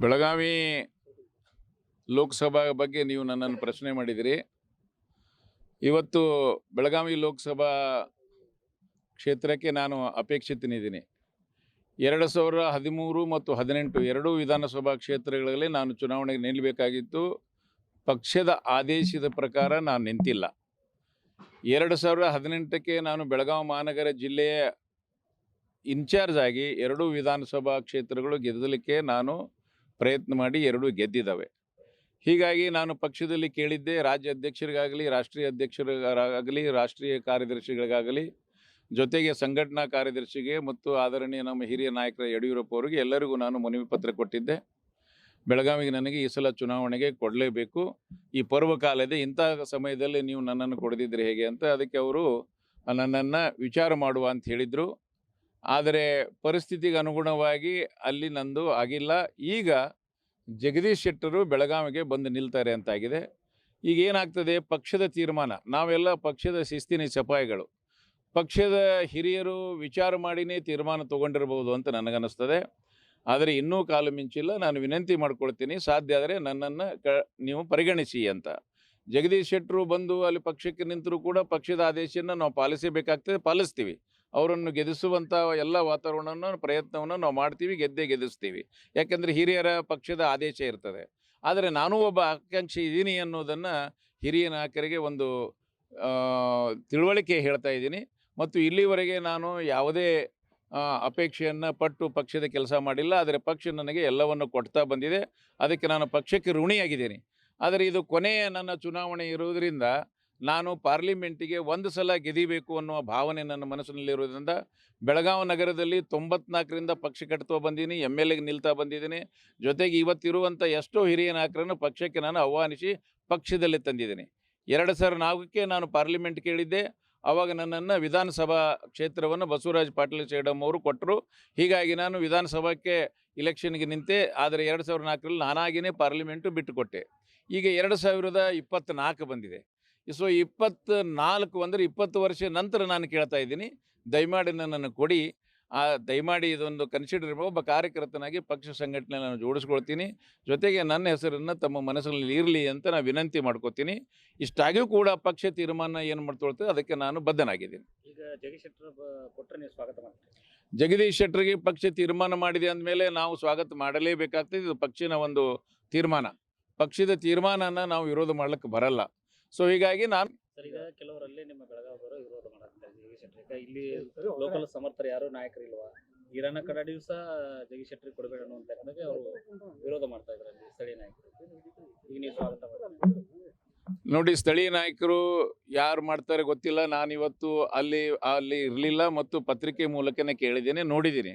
ಬೆಳಗಾವಿ ಲೋಕಸಭಾ ಬಗ್ಗೆ ನೀವು ನನ್ನನ್ನು ಪ್ರಶ್ನೆ ಮಾಡಿದಿರಿ. ಇವತ್ತು ಬೆಳಗಾವಿ ಲೋಕಸಭಾ ಕ್ಷೇತ್ರಕ್ಕೆ ನಾನು ಅಪೇಕ್ಷಿತನಿದ್ದೀನಿ. ಎರಡು ಸಾವಿರ ಹದಿಮೂರು ಮತ್ತು ಹದಿನೆಂಟು ಎರಡೂ ವಿಧಾನಸಭಾ ಕ್ಷೇತ್ರಗಳಲ್ಲಿ ನಾನು ಚುನಾವಣೆಗೆ ನಿಲ್ಲಬೇಕಾಗಿತ್ತು. ಪಕ್ಷದ ಆದೇಶದ ಪ್ರಕಾರ ನಾನು ನಿಂತಿಲ್ಲ. ಎರಡು ಸಾವಿರದ ಹದಿನೆಂಟಕ್ಕೆ ನಾನು ಬೆಳಗಾವಿ ಮಹಾನಗರ ಜಿಲ್ಲೆಯ ಇನ್ಚಾರ್ಜ್ ಆಗಿ ಎರಡೂ ವಿಧಾನಸಭಾ ಕ್ಷೇತ್ರಗಳು ಗೆದ್ದಲಿಕ್ಕೆ ನಾನು ಪ್ರಯತ್ನ ಮಾಡಿ ಎರಡೂ ಗೆದ್ದಿದ್ದಾವೆ. ಹೀಗಾಗಿ ನಾನು ಪಕ್ಷದಲ್ಲಿ ಕೇಳಿದ್ದೆ ರಾಜ್ಯ ಅಧ್ಯಕ್ಷರಿಗಾಗಲಿ, ರಾಷ್ಟ್ರೀಯ ಅಧ್ಯಕ್ಷರಿಗಾಗಲಿ, ರಾಷ್ಟ್ರೀಯ ಕಾರ್ಯದರ್ಶಿಗಳಿಗಾಗಲಿ, ಜೊತೆಗೆ ಸಂಘಟನಾ ಕಾರ್ಯದರ್ಶಿಗೆ ಮತ್ತು ಆದರಣೀಯ ನಮ್ಮ ಹಿರಿಯ ನಾಯಕರ ಯಡಿಯೂರಪ್ಪ ಅವರಿಗೆ ಎಲ್ಲರಿಗೂ ನಾನು ಮನವಿ ಪತ್ರ ಕೊಟ್ಟಿದ್ದೆ. ಬೆಳಗಾವಿಗೆ ನನಗೆ ಈ ಸಲ ಚುನಾವಣೆಗೆ ಕೊಡಲೇಬೇಕು. ಈ ಪರ್ವಕಾಲದ ಇಂತಹ ಸಮಯದಲ್ಲಿ ನೀವು ನನ್ನನ್ನು ಕೊಡದಿದ್ರೆ ಹೇಗೆ ಅಂತ ಅದಕ್ಕೆ ಅವರು ನನ್ನನ್ನು ವಿಚಾರ ಮಾಡುವ ಅಂತ ಹೇಳಿದರು. ಆದರೆ ಪರಿಸ್ಥಿತಿಗೆ ಅನುಗುಣವಾಗಿ ಅಲ್ಲಿ ನಂದು ಆಗಿಲ್ಲ. ಈಗ ಜಗದೀಶ್ ಶೆಟ್ಟರು ಬೆಳಗಾವಿಗೆ ಬಂದು ನಿಲ್ತಾರೆ ಅಂತಾಗಿದೆ. ಈಗ ಏನಾಗ್ತದೆ? ಪಕ್ಷದ ತೀರ್ಮಾನ. ನಾವೆಲ್ಲ ಪಕ್ಷದ ಶಿಸ್ತಿನ ಚಪಾಯಿಗಳು ಪಕ್ಷದ ಹಿರಿಯರು ವಿಚಾರ ಮಾಡಿನೇ ತೀರ್ಮಾನ ತೊಗೊಂಡಿರ್ಬೋದು ಅಂತ ನನಗನ್ನಿಸ್ತದೆ. ಆದರೆ ಇನ್ನೂ ಕಾಲು ಮಿಂಚಿಲ್ಲ. ನಾನು ವಿನಂತಿ ಮಾಡ್ಕೊಳ್ತೀನಿ. ಸಾಧ್ಯ ಆದರೆ ನನ್ನನ್ನು ಕ ನೀವು ಪರಿಗಣಿಸಿ ಅಂತ. ಜಗದೀಶ್ ಶೆಟ್ಟರು ಬಂದು ಅಲ್ಲಿ ಪಕ್ಷಕ್ಕೆ ನಿಂತರೂ ಕೂಡ ಪಕ್ಷದ ಆದೇಶನ ನಾವು ಪಾಲಿಸಬೇಕಾಗ್ತದೆ. ಪಾಲಿಸ್ತೀವಿ. ಅವರನ್ನು ಗೆದಿಸುವಂಥ ಎಲ್ಲ ವಾತಾವರಣವನ್ನು, ಪ್ರಯತ್ನವನ್ನು ನಾವು ಮಾಡ್ತೀವಿ, ಗೆದ್ದೇ ಗೆದಿಸ್ತೀವಿ. ಯಾಕೆಂದರೆ ಹಿರಿಯರ ಪಕ್ಷದ ಆದೇಶ ಇರ್ತದೆ. ಆದರೆ ನಾನೂ ಒಬ್ಬ ಆಕಾಂಕ್ಷಿ ಇದ್ದೀನಿ ಅನ್ನೋದನ್ನು ಹಿರಿಯ ನಾಯಕರಿಗೆ ಒಂದು ತಿಳುವಳಿಕೆ ಹೇಳ್ತಾ ಇದ್ದೀನಿ. ಮತ್ತು ಇಲ್ಲಿವರೆಗೆ ನಾನು ಯಾವುದೇ ಅಪೇಕ್ಷೆಯನ್ನು ಪಟ್ಟು ಪಕ್ಷದ ಕೆಲಸ ಮಾಡಿಲ್ಲ. ಆದರೆ ಪಕ್ಷ ನನಗೆ ಎಲ್ಲವನ್ನು ಕೊಡ್ತಾ ಬಂದಿದೆ. ಅದಕ್ಕೆ ನಾನು ಪಕ್ಷಕ್ಕೆ ಋಣಿಯಾಗಿದ್ದೀನಿ. ಆದರೆ ಇದು ಕೊನೆಯ ನನ್ನ ಚುನಾವಣೆ ಇರುವುದರಿಂದ ನಾನು ಪಾರ್ಲಿಮೆಂಟಿಗೆ ಒಂದು ಸಲ ಗೆದಿಬೇಕು ಅನ್ನುವ ಭಾವನೆ ನನ್ನ ಮನಸ್ಸಿನಲ್ಲಿರುವುದರಿಂದ ಬೆಳಗಾವಿ ನಗರದಲ್ಲಿ ತೊಂಬತ್ನಾಲ್ಕರಿಂದ ಪಕ್ಷ ಕಟ್ತಾ ಬಂದೀನಿ ಎಂ ಎಲ್ ಎಗೆ ನಿಲ್ತಾ ಬಂದಿದ್ದೀನಿ ಜೊತೆಗೆ ಇವತ್ತಿರುವಂಥ ಎಷ್ಟೋ ಹಿರಿಯ ನಾಯಕರನ್ನು ಪಕ್ಷಕ್ಕೆ ನಾನು ಆಹ್ವಾನಿಸಿ ಪಕ್ಷದಲ್ಲಿ ತಂದಿದ್ದೀನಿ. ಎರಡು ಸಾವಿರ ನಾಲ್ಕಕ್ಕೆ ನಾನು ಪಾರ್ಲಿಮೆಂಟ್ ಕೇಳಿದ್ದೆ. ಆವಾಗ ನನ್ನನ್ನು ವಿಧಾನಸಭಾ ಕ್ಷೇತ್ರವನ್ನು ಬಸವರಾಜ ಪಾಟೀಲ್ ಚೇಡಮ್ ಅವರು ಕೊಟ್ಟರು. ಹೀಗಾಗಿ ನಾನು ವಿಧಾನಸಭಾಕ್ಕೆ ಇಲೆಕ್ಷನ್ಗೆ ನಿಂತೆ, ಆದರೆ ಎರಡು ಸಾವಿರದ ನಾಲ್ಕರಲ್ಲಿ ನಾನಾಗಿಯೇ ಪಾರ್ಲಿಮೆಂಟು ಬಿಟ್ಟುಕೊಟ್ಟೆ. ಈಗ ಎರಡು ಸಾವಿರದ ಇಪ್ಪತ್ತ್ನಾಲ್ಕು ಬಂದಿದೆ. ಸೊ ಇಪ್ಪತ್ತು ನಾಲ್ಕು ಅಂದರೆ ಇಪ್ಪತ್ತು ವರ್ಷ ನಂತರ ನಾನು ಕೇಳ್ತಾ ಇದ್ದೀನಿ. ದಯಮಾಡಿ ನನ್ನನ್ನು ಕೊಡಿ. ಆ ದಯಮಾಡಿ ಇದೊಂದು ಕನ್ಸಿಡರ್ ಒಬ್ಬ ಕಾರ್ಯಕರ್ತನಾಗಿ ಪಕ್ಷ ಸಂಘಟನೆ ನಾನು ಜೋಡಿಸ್ಕೊಳ್ತೀನಿ. ಜೊತೆಗೆ ನನ್ನ ಹೆಸರನ್ನು ತಮ್ಮ ಮನಸ್ಸಿನಲ್ಲಿ ಇರಲಿ ಅಂತ ನಾನು ವಿನಂತಿ ಮಾಡ್ಕೋತೀನಿ. ಇಷ್ಟಾಗಿಯೂ ಕೂಡ ಪಕ್ಷ ತೀರ್ಮಾನ ಏನು ಮಾಡ್ಕೊಳ್ತದೆ ಅದಕ್ಕೆ ನಾನು ಬದ್ಧನಾಗಿದ್ದೀನಿ. ಈಗ ಜಗದೀಶ್ ಶೆಟ್ಟರ್ ಕೊಟ್ಟರೆ ನೀವು ಸ್ವಾಗತ ಮಾಡ್ತೀವಿ ಜಗದೀಶ್ ಶೆಟ್ಟರಿಗೆ ಪಕ್ಷ ತೀರ್ಮಾನ ಮಾಡಿದೆ ಅಂದಮೇಲೆ ನಾವು ಸ್ವಾಗತ ಮಾಡಲೇಬೇಕಾಗ್ತದೆ. ಇದು ಪಕ್ಷಿನ ಒಂದು ತೀರ್ಮಾನ. ಪಕ್ಷದ ತೀರ್ಮಾನನ ನಾವು ವಿರೋಧ ಮಾಡ್ಲಿಕ್ಕೆ ಬರಲ್ಲ. ಸೊ ಹೀಗಾಗಿ ನಾನು ಸರ್ ಈಗ ಕೆಲವರಲ್ಲಿ ನಿಮ್ಮ ಬೆಳಗಾವಿಯವರು ವಿರೋಧ ಮಾಡಾಕ್ತಾರೆ ಜಗದೀಶ್ ಶೆಟ್ಟರ್ ಇಲ್ಲಿ ಲೋಕಲ್ ಸಮರ್ಥರು ಯಾರು ನಾಯಕರು ಇಲ್ವಾ? ಈರಣ್ಣ ಕಡಾಡಿಯೂ ಸಹ ಜಗದೀಶ್ ಶೆಟ್ಟರ್ ಕೊಡಬೇಡ ಅನ್ನುವಂತ ಅವರು ವಿರೋಧ ಮಾಡ್ತಾ ಇದ್ದಾರೆ ಅಲ್ಲಿ ಸ್ಥಳೀಯ ನಾಯಕರು. ಈಗ ನೀವು ಸ್ವಾಗತ ನೋಡಿ ಸ್ಥಳೀಯ ನಾಯಕರು ಯಾರು ಮಾಡ್ತಾರೆ ಗೊತ್ತಿಲ್ಲ. ನಾನಿವತ್ತು ಅಲ್ಲಿ ಅಲ್ಲಿ ಇರಲಿಲ್ಲ ಮತ್ತು ಪತ್ರಿಕೆ ಮೂಲಕನೇ ಕೇಳಿದ್ದೇನೆ ನೋಡಿದ್ದೀನಿ.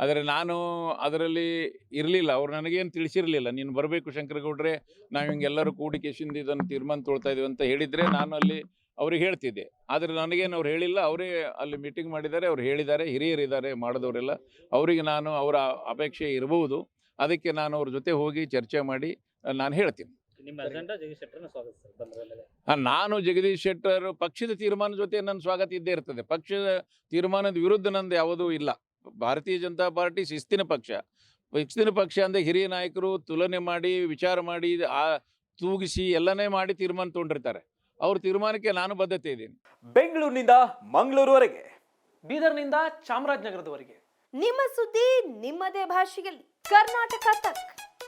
ಆದರೆ ನಾನು ಅದರಲ್ಲಿ ಇರಲಿಲ್ಲ. ಅವ್ರು ನನಗೇನು ತಿಳಿಸಿರಲಿಲ್ಲ. ನೀನು ಬರಬೇಕು ಶಂಕರಗೌಡ್ರೆ ನಾವು ಹಿಂಗೆಲ್ಲರೂ ಕೂಡಿ ಕೇಸಿಂದ ಇದನ್ನು ತೀರ್ಮಾನ ತೊಳ್ತಾ ಇದೀವಿ ಅಂತ ಹೇಳಿದರೆ ನಾನು ಅಲ್ಲಿ ಅವ್ರಿಗೆ ಹೇಳ್ತಿದ್ದೆ. ಆದರೆ ನನಗೇನು ಅವ್ರು ಹೇಳಿಲ್ಲ. ಅವರೇ ಅಲ್ಲಿ ಮೀಟಿಂಗ್ ಮಾಡಿದ್ದಾರೆ. ಅವ್ರು ಹೇಳಿದ್ದಾರೆ. ಹಿರಿಯರಿದ್ದಾರೆ ಮಾಡಿದವರೆಲ್ಲ. ಅವರಿಗೆ ನಾನು ಅವರ ಅಪೇಕ್ಷೆ ಇರಬಹುದು. ಅದಕ್ಕೆ ನಾನು ಅವ್ರ ಜೊತೆ ಹೋಗಿ ಚರ್ಚೆ ಮಾಡಿ ನಾನು ಹೇಳ್ತೀನಿ. ನಿಮ್ಮ ಅಜೆಂಡಾ ಜಗದೀಶ್ ಶೆಟ್ಟರ್ನ ಸ್ವಾಗತಿಸ್ತಾರೆ ಬಂದ್ರ ನಾನು ಜಗದೀಶ್ ಶೆಟ್ಟರ್ ಪಕ್ಷದ ತೀರ್ಮಾನ ಜೊತೆ ನನ್ನ ಸ್ವಾಗತ ಇದ್ದೇ ಇರ್ತದೆ. ಪಕ್ಷದ ತೀರ್ಮಾನದ ವಿರುದ್ಧ ನಂದು ಯಾವುದೂ ಇಲ್ಲ. ಭಾರತೀಯ ಜನತಾ ಪಾರ್ಟಿ ಶಿಸ್ತಿನ ಪಕ್ಷ. ಶಿಸ್ತಿನ ಪಕ್ಷ ಅಂದರೆ ಹಿರಿಯ ನಾಯಕರು ತುಲನೆ ಮಾಡಿ ವಿಚಾರ ಮಾಡಿ ಆ ತೂಗಿಸಿ ಎಲ್ಲನೇ ಮಾಡಿ ತೀರ್ಮಾನ ತೊಗೊಂಡಿರ್ತಾರೆ. ಅವ್ರ ತೀರ್ಮಾನಕ್ಕೆ ನಾನು ಬದ್ಧತೆ ಇದ್ದೀನಿ. ಬೆಂಗಳೂರಿನಿಂದ ಮಂಗಳೂರುವರೆಗೆ ಬೀದರ್ನಿಂದ ಚಾಮರಾಜನಗರದವರೆಗೆ. ನಿಮ್ಮ ಸುದ್ದಿ ನಿಮ್ಮದೇ ಭಾಷೆಯಲ್ಲಿ. ಕರ್ನಾಟಕ ತಕ್.